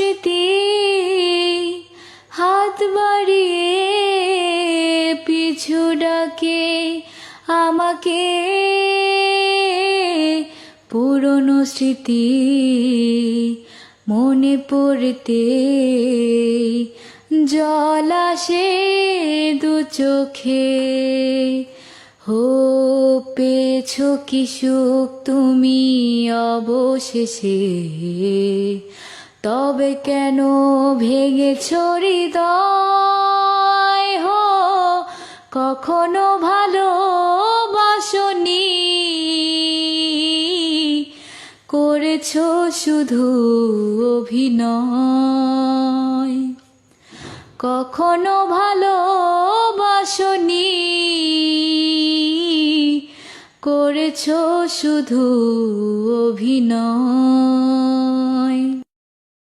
স্মৃতি হাত বাড়িয়ে পিছু ডাকে আমাকে। পুরনো স্মৃতি মনে পড়তে জল আসে দু চোখে। হো পেছো কি তুমি অবশেষে। তবে কেন ভেঙেছ হৃদয়? হো, কখনো ভালো বাসনি করেছ শুধু অভিনয়। কখনো ভালো বাসনি করেছ শুধু অভিনয়।